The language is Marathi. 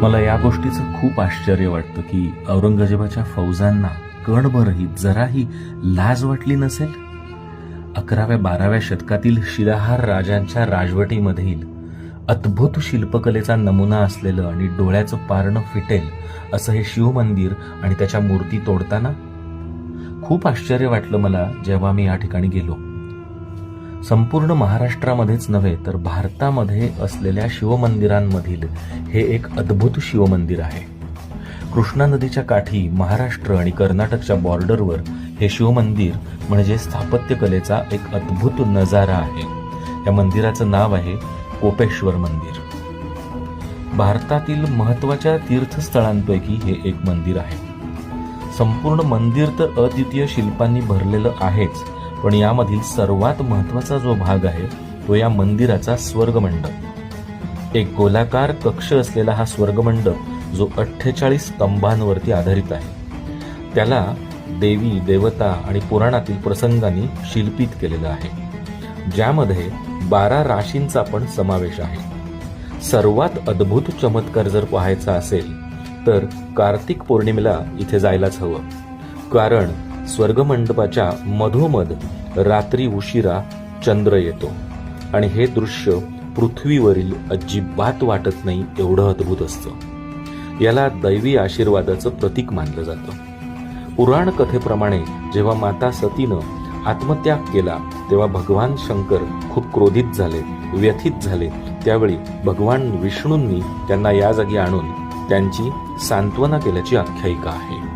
मला या गोष्टीचं खूप आश्चर्य वाटतं की औरंगजेबाच्या फौजांना कणभरही जराही लाज वाटली नसेल? अकराव्या बाराव्या शतकातील शिलाहार राजांच्या राजवटीमधील अद्भुत शिल्पकलेचा नमुना असलेलं आणि डोळ्याचं पारणं फिटेल असं हे शिवमंदिर आणि त्याच्या मूर्ती तोडताना? खूप आश्चर्य वाटलं मला जेव्हा मी या ठिकाणी गेलो. संपूर्ण महाराष्ट्रामध्येच नव्हे तर भारतामध्ये असलेल्या शिवमंदिरांमधील हे एक अद्भुत शिवमंदिर आहे. कृष्णा नदीच्या काठी महाराष्ट्र आणि कर्नाटकच्या बॉर्डरवर हे शिवमंदिर म्हणजे स्थापत्यकलेचा एक अद्भुत नजारा आहे. या मंदिराचं नाव आहे कोपेश्वर मंदिर. भारतातील महत्त्वाच्या तीर्थस्थळांपैकी हे एक मंदिर आहे. संपूर्ण मंदिर तर अद्वितीय शिल्पांनी भरलेलं आहेच पण यामधील सर्वात महत्त्वाचा जो भाग आहे तो या मंदिराचा स्वर्गमंडप. एक गोलाकार कक्ष असलेला हा स्वर्गमंडप जो अठ्ठेचाळीस स्तंभांवरती आधारित आहे. त्याला देवी देवता आणि पुराणातील प्रसंगांनी शिल्पित केलेलं आहे. ज्यामध्ये बारा राशींचा पण समावेश आहे. सर्वात अद्भुत चमत्कार जर पाहायचा असेल तर कार्तिक पौर्णिमेला इथे जायलाच हवं. कारण स्वर्गमंडपाच्या मधोमध रात्री उशिरा चंद्र येतो. आणि हे दृश्य पृथ्वीवरील अजिबात वाटत नाही एवढं अद्भुत असतं. याला दैवी आशीर्वादाचं प्रतीक मानलं जातं. पुराण कथेप्रमाणे जेव्हा माता सतीनं आत्मत्याग केला तेव्हा भगवान शंकर खूप क्रोधित झाले व्यथित झाले. त्यावेळी भगवान विष्णूंनी त्यांना या जागी आणून त्यांची सांत्वना केल्याची आख्यायिका आहे.